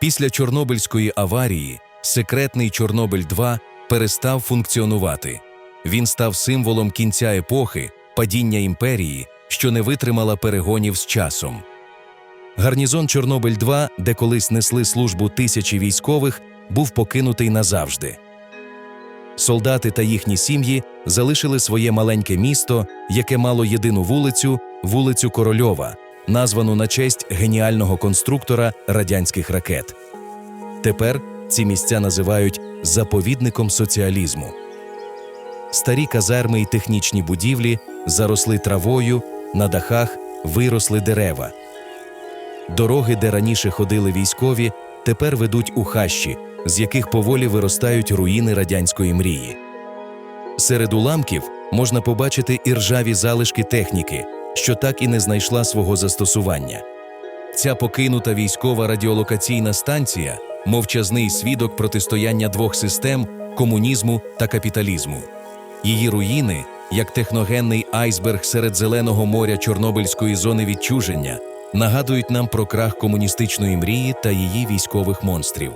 Після Чорнобильської аварії секретний Чорнобиль 2 перестав функціонувати. Він став символом кінця епохи, падіння імперії, що не витримала перегонів з часом. Гарнізон Чорнобиль 2, де колись несли службу тисячі військових, був покинутий назавжди. Солдати та їхні сім'ї залишили своє маленьке місто, яке мало єдину вулицю вулицю Корольова, названу на честь геніального конструктора радянських ракет. Тепер ці місця називають заповідником соціалізму. Старі казарми і технічні будівлі заросли травою, на дахах виросли дерева. Дороги, де раніше ходили військові, тепер ведуть у хащі, з яких поволі виростають руїни радянської мрії. Серед уламків можна побачити і ржаві залишки техніки, що так і не знайшла свого застосування. Ця покинута військова радіолокаційна станція мовчазний свідок протистояння двох систем комунізму та капіталізму. Її руїни, як техногенний айсберг серед зеленого моря Чорнобильської зони відчуження, нагадують нам про крах комуністичної мрії та її військових монстрів.